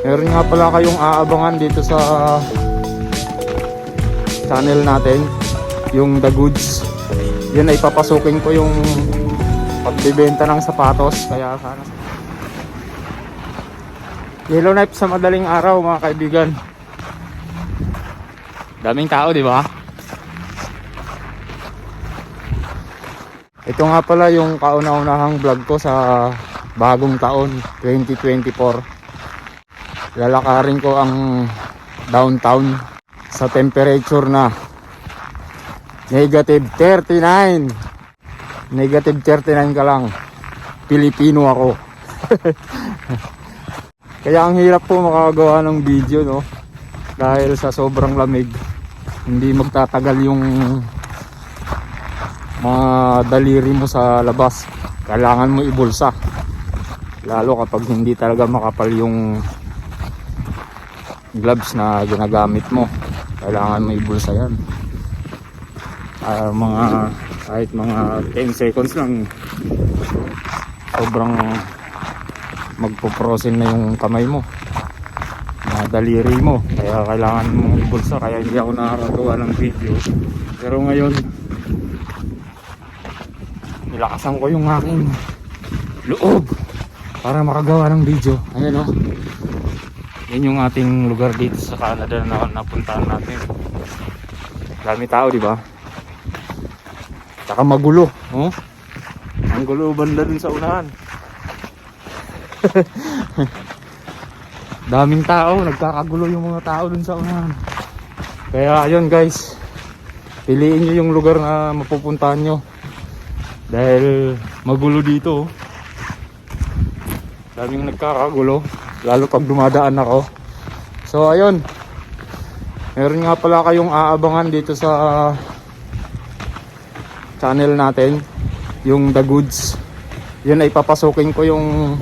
Meron nga pala kayong aabangan dito sa channel natin, yung The Goods. Yan ay papasukin ko yung pagbibenta ng sapatos, kaya sana Yellow knife sa madaling araw mga kaibigan. Daming tao, di ba? Ito nga pala yung kauna-unahang vlog ko sa bagong taon 2024. Lalakarin ko ang downtown sa temperature na negative 39. Negative 39 ka lang. Pilipino ako. Kaya ang hirap po makagawa ng video no. Dahil sa sobrang lamig. Hindi magtatagal yung mga daliri mo sa labas. Kailangan mo ibulsa. Lalo kapag hindi talaga makapal yung gloves na ginagamit mo. Kailangan mo ibulsa yan. Ah, mga kahit mga 10 seconds lang. Sobrang magpo-frozen na yung kamay mo. Mga daliri mo. Kaya kailangan mong ibulsa kaya hindi ako nakakagawa ng video. Pero ngayon nilakasan ko yung aking loob para makagawa ng video. Ayan o yan yung ating lugar dito sa Canada na napuntahan natin dami tao di ba Tsaka magulo, oh. Ang gulo banda dun sa unahan. Daming tao, nagkakagulo yung mga tao dun sa unahan. Kaya ayun guys, piliin nyo yung lugar na mapupuntahan nyo. Dahil magulo dito. oh. Daming nagkakagulo, lalo pag dumadaan ako. So ayun, meron nga pala kayong aabangan dito sa channel natin yung The Goods. Yun ay papasukin ko yung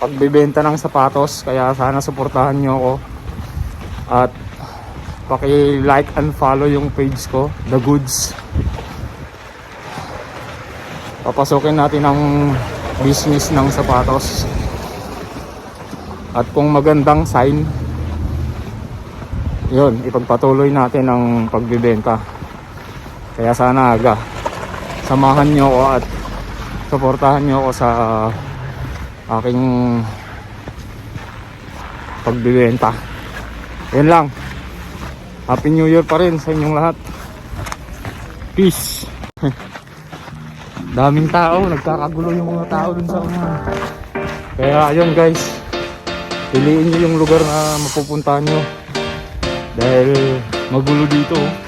pagbibenta ng sapatos kaya sana suportahan nyo ako. At paki like and follow yung page ko The Goods. Papasukin natin ang business ng sapatos at kung magandang sign yun ipagpatuloy natin ang pagbibenta. Kaya sana aga samahan nyo ako at suportahan nyo ako sa aking pagbibenta. Yun lang. Happy New Year pa rin sa inyong lahat. Peace. Daming tao nagkakagulo yung mga tao dun sa una kaya ayun guys piliin nyo yung lugar na mapupuntahan nyo dahil magulo dito oh.